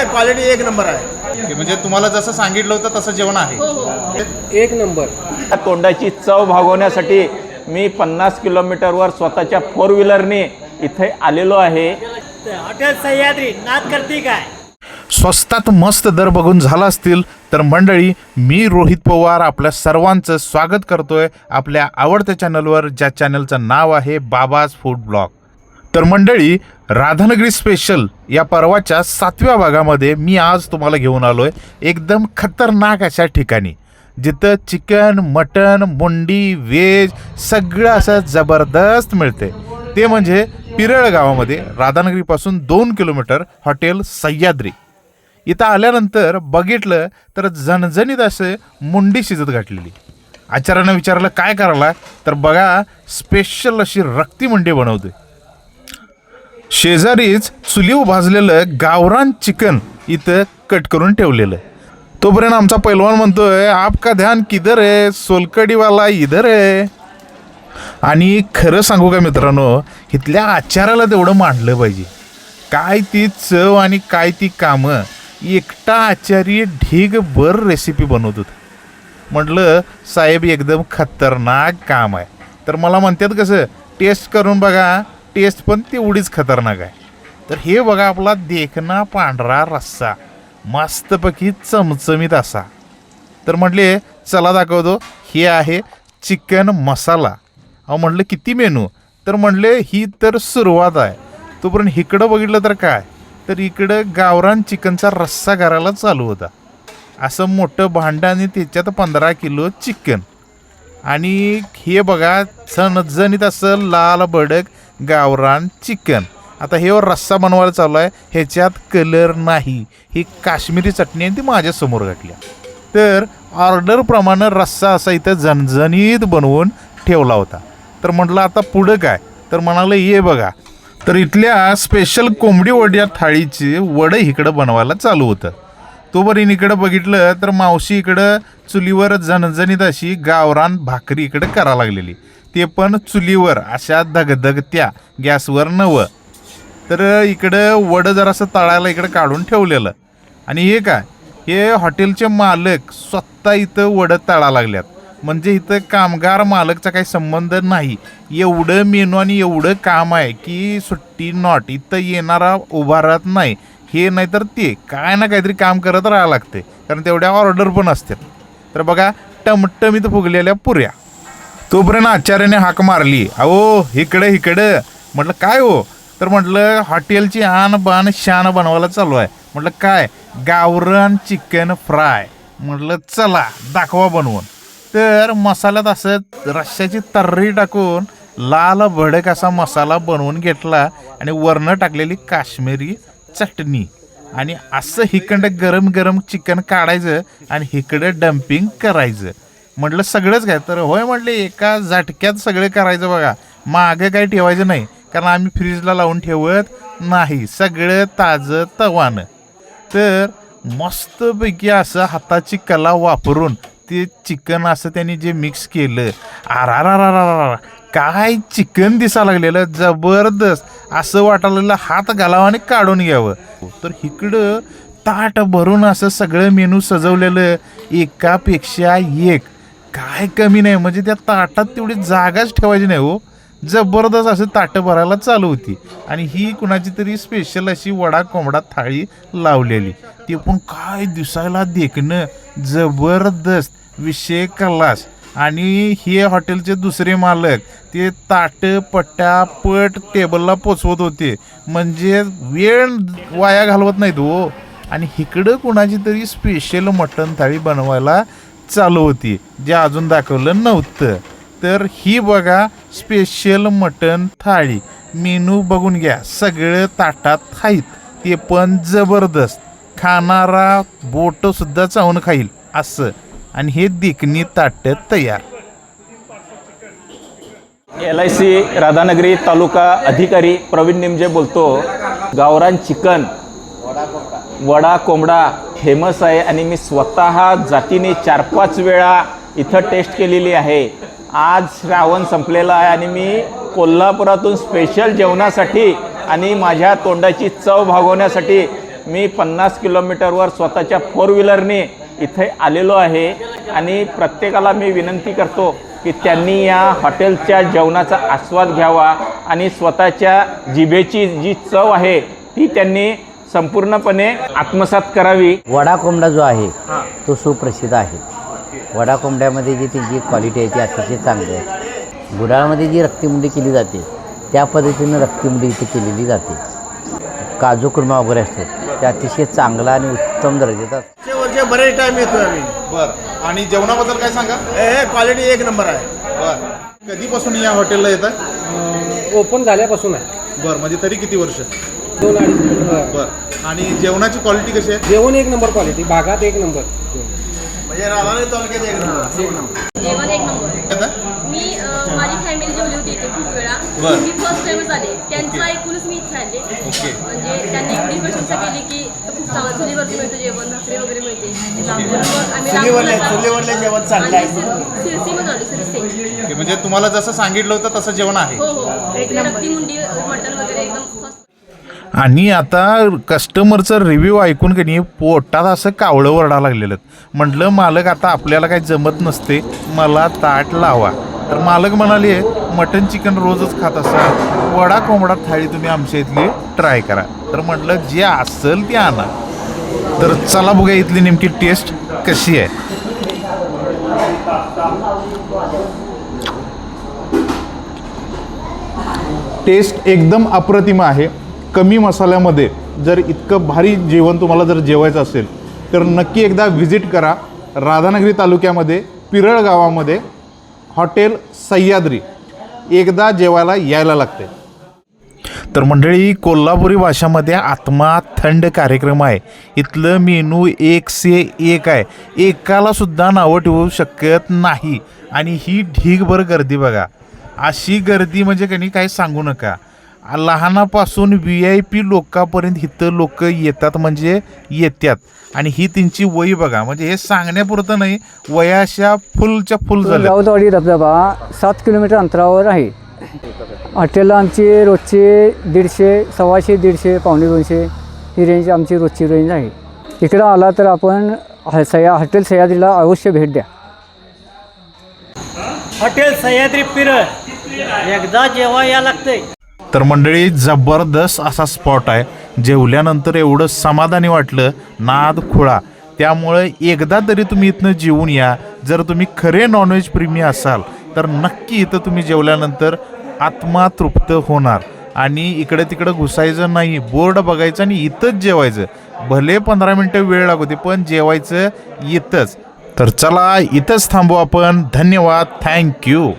आहे क्वालिटी एक नंबर आहे. की म्हणजे तुम्हाला जसं सांगितलं होतं तसं जेवण आहे. एक नंबर. तोंडाची चव भागवण्यासाठी मी पन्नास किलोमीटरवर स्वतःच्या फोर व्हीलरने इथे आलेलो आहे. हॉटेल सह्याद्री नाद करते काय? स्वस्तात मस्त दर बघून झाला असतील तर मंडळी मी रोहित पवार आपल्या सर्वांचं स्वागत करतोय आपल्या आवडत्या चॅनलवर ज्या चॅनलचं नाव आहे बाबाज फूड ब्लॉग तर मंडळी राधानगरी स्पेशल या पर्वाच्या सातव्या भागामध्ये मी आज तुम्हाला घेऊन आलो आहे एकदम खतरनाक अशा ठिकाणी जिथं चिकन मटन मुंडी व्हेज सगळं असं जबरदस्त मिळते. ते म्हणजे पिरळ गावामध्ये राधानगरीपासून दोन किलोमीटर हॉटेल सह्याद्री. इथं आल्यानंतर बघितलं तर झणझणीत असे मुंडी शिजत घातलेली. आचार्यानं विचारलं काय करायला? तर बघा स्पेशल अशी रक्ती मुंडी बनवते शेजारीच चुलीव भाजलेलं गावरान चिकन इथं कट करून ठेवलेलं तोपर्यंत आमचा पैलवान म्हणतोय आपका ध्यान किधर आहे सोलकडीवाला इधर आहे आणि खरं सांगू का मित्रांनो इथल्या आचाराला तेवढं मांडलं पाहिजे. काय ती चव आणि काय ती कामं एकटा आचार्य ढीगभर रेसिपी बनवत होता म्हटलं साहेब एकदम खतरनाक काम आहे. तर मला म्हणतात कसं टेस्ट करून बघा टेस्ट पण तेवढीच खतरनाक आहे. तर हे बघा आपला देखना पांढरा रस्सा. मस्तपैकी चमचमीत असा. तर म्हटले चला दाखवतो. हे आहे चिकन मसाला. अहो म्हटलं किती मेनू? तर म्हणले ही तर सुरुवात आहे. तोपर्यंत इकडं बघितलं तर काय? तर इकडं गावरान चिकनचा रस्सा करायला चालू होता. असं मोठं भांडं आणि त्याच्यात पंधरा किलो चिकन. आणि हे बघा सणजणीत असं लाल भडक गावरान चिकन. आता हे रस्सा बनवायला चालू आहे ह्याच्यात कलर नाही. ही काश्मीरी चटणी आणि ती माझ्यासमोर घातली तर ऑर्डरप्रमाणे रस्सा असा इथं झणझणीत बनवून ठेवला होता. तर म्हटलं आता पुढं काय? तर म्हणालं ये बघा. तर इथल्या स्पेशल कोंबडी वड्या थाळीची वडं इकडं बनवायला चालू होतं. तोपर्यंत इकडं बघितलं तर मावशी इकडं चुलीवर झणझणीत अशी गावरान भाकरी इकडं करा लागलेली. ते पण चुलीवर अशा धगधगत्या गॅसवर नवं. तर इकडं वडं जरासं तळायला इकडं काढून ठेवलेलं. आणि हे काय? हे हॉटेलचे मालक स्वतः इथं वडं तळा लागल्यात. म्हणजे इथं कामगार मालकचा काही संबंध नाही. एवढं मेनू आणि एवढं काम आहे की सुट्टी नॉट इथं येणारा उभा राहत नाही. हे नाही तर ते काय ना काहीतरी काम करत राहावं लागते. कारण तेवढ्या ऑर्डर पण असतात. तर बघा टमटमीत फुगलेल्या पुऱ्या. तोपर्यंत आचार्याने हाक मारली. अहो इकडं इकडं. म्हटलं काय हो? तर म्हटलं हॉटेलची आन बाण शान बनवायला चालू आहे. म्हटलं काय? गावरण चिकन फ्राय. म्हटलं चला दाखवा बनवून. तर मसाल्यात असं रश्श्याची तर्री टाकून लाल भडक असा मसाला बनवून घेतला आणि वरनं टाकलेली काश्मीरी चटणी. आणि असं हिकडं गरम गरम चिकन काढायचं आणि हिकडं डम्पिंग करायचं. म्हटलं सगळंच काय तर होय म्हटले एका झटक्यात सगळं करायचं बघा. मागं काही ठेवायचं नाही. कारण आम्ही फ्रीजला लावून ठेवत नाही. सगळं ताजं तवानं. तर मस्तपैकी असं हाताची कला वापरून ते चिकन असं त्यांनी जे मिक्स केलं आरारारारारा काय चिकन दिसा लागलेलं जबरदस्त. असं वाटायला हात घालावं आणि काढून घ्यावं. तर इकडं ताट भरून असं सगळं मेनू सजवलेलं एकापेक्षा एक. काय कमी नाही म्हणजे त्या ताटात तेवढी जागाच ठेवायची नाही हो. जबरदस्त असं ताटं भरायला चालू होती. आणि ही कुणाची तरी स्पेशल अशी वडा कोंबडा थाळी लावलेली. ते पण काय दिसायला देखणं. जबरदस्त विषय कलास. आणि हे हॉटेलचे दुसरे मालक ते ताट पट्ट्या पट टेबलला पोचवत होते. म्हणजे वेळ वाया घालवत नाहीत हो. आणि इकडं कुणाची तरी स्पेशल मटण थाळी बनवायला चालू होती जे अजून दाखवलं नव्हतं. तर ही बघा स्पेशल मटण थाळी. मेनू बघून घ्या. सगळं ताटात आहेत. ते पण जबरदस्त. खाणारा बोटसुद्धा चावून खाईल असं. आणि हे देखणी ताट तयार. एल आय सी राधानगरी तालुका अधिकारी प्रवीण निमजे बोलतो गावरान चिकन वडा कोंबडा फेमस आहे आणि मी स्वतः जातीने चार पाच वेळा इथं टेस्ट केलेली आहे. आज श्रावण संपलेला आहे आणि मी कोल्हापुरातून स्पेशल जेवणासाठी आणि माझ्या तोंडाची चव भागवण्यासाठी मी पन्नास किलोमीटरवर स्वतःच्या फोर व्हीलरने इथे आलेलो आहे. आणि प्रत्येकाला मी विनंती करतो की त्यांनी या हॉटेलच्या जेवणाचा आस्वाद घ्यावा आणि स्वतःच्या जिभेची जी चव आहे ती त्यांनी संपूर्णपणे आत्मसात करावी. वडा कोंबडा जो आहे तो सुप्रसिद्ध आहे. वडा कोंबड्यामध्ये जी त्याची क्वालिटी आहे ती अतिशय चांगली आहे. गुडाळमध्ये जी रक्तीमुंडी केली जाते त्या पद्धतीनं रक्तीमुंडी इथे केलेली जाते. काजू कुर्मा वगैरे असतो ते अतिशय चांगला आणि उत्तम दर्जाचा बरेच टाइम येतोय आम्ही. बर. आणि जेवणाबद्दल काय सांगा? हे क्वालिटी एक नंबर आहे. बर. कधीपासून या हॉटेलला येतात ओपन झाल्यापासून आहे. बर म्हणजे तरी किती वर्ष? दोन अडीच बर. आणि जेवणाची क्वालिटी कशी आहे? जेवण एक नंबर क्वालिटी भागात एक नंबर म्हणजे राधाने तालुक्यात एक नंबर जेवण एक नंबर आता? मी अं, माझी फॅमिली जेवली होती इथे खूप वेळा. बरं. मी फर्स्ट टाइमच आले. त्यांचं ऐकूनच मी इथे आले. ओके. म्हणजे त्यांनी एवढी प्रशंसा केली की खूप चांगलं. चुलीवरती मिळतं जेवण भाकरी वगैरे मिळते. लांबून मग आम्ही चुलीवरले लांबूनच आलो. चुलीवरले जेवण चांगलं आणि आहे. सिर- सिरसीमध्ये आलो सिरसी. ओके, म्हणजे तुम्हाला जसं सांगितलं होतं तसं जेवण आहे. हो हो. इकडे रक्ती मुंडी मटण वगैरे एकदम फर्स्ट आणि आता कस्टमरचा रिव्ह्यू ऐकून की नाही पोटात असं कावळं वरडा लागलेलं. म्हटलं मालक आता आपल्याला काही जमत नसते. मला ताट लावा. तर मालक म्हणाले मटन चिकन रोजच खात असाल. वडा कोंबडा थाळी तुम्ही आमच्या इथली ट्राय करा. तर म्हटलं जे असेल ते आणा. तर चला बघा इथली नेमकी टेस्ट कशी आहे. टेस्ट एकदम अप्रतिम आहे. कमी मसाल्यामध्ये जर इतकं भारी जेवण तुम्हाला जर जेवायचं असेल तर नक्की एकदा व्हिजिट करा. राधानगरी तालुक्यामध्ये पिरळ गावामध्ये हॉटेल सह्याद्री. एकदा जेवायला यायला लागते तर मंडळी कोल्हापुरी भाषामध्ये आत्मा थंड कार्यक्रम आहे. इथलं मेनू एक से एक आहे. एकालासुद्धा नावं ठेवू शकत नाही. आणि ही ढीगभर गर्दी बघा. अशी गर्दी म्हणजे कणी काही सांगू नका. लहानापासून व्ही आय पी लोकांपर्यंत इथं लोक येतात म्हणजे येतात आणि ही त्यांची वय बघा म्हणजे हे सांगण्यापुरतं नाही वयाशा फुलच्या फुल झाल्या राऊतवाडी धबधबा सात किलोमीटर अंतरावर आहे. हॉटेलला आमची रोजची दीडशे सव्वाशे दीडशे पावणे दोनशे ही रेंज आमची रोजची रेंज आहे. इकडं आला तर आपण ह- सह्या हॉटेल सह्याद्रीला अवश्य भेट द्या. हॉटेल सह्याद्री पिरळ. एकदा जेव्हा या लागतंय. तर मंडळी जबरदस्त असा स्पॉट आहे. जेवल्यानंतर एवढं समाधानी वाटलं नाद खुळा. त्यामुळे एकदा तरी तुम्ही इथनं जेवून या. जर तुम्ही खरे नॉनव्हेज प्रेमी असाल तर नक्की इथं तुम्ही जेवल्यानंतर आत्मा तृप्त होणार. आणि इकडे तिकडं घुसायचं नाही बोर्ड बघायचं आणि इथंच जेवायचं. भले पंधरा मिनटं वेळ लागू दे पण जेवायचं इथंच. तर चला इथंच थांबू आपण. धन्यवाद. थँक्यू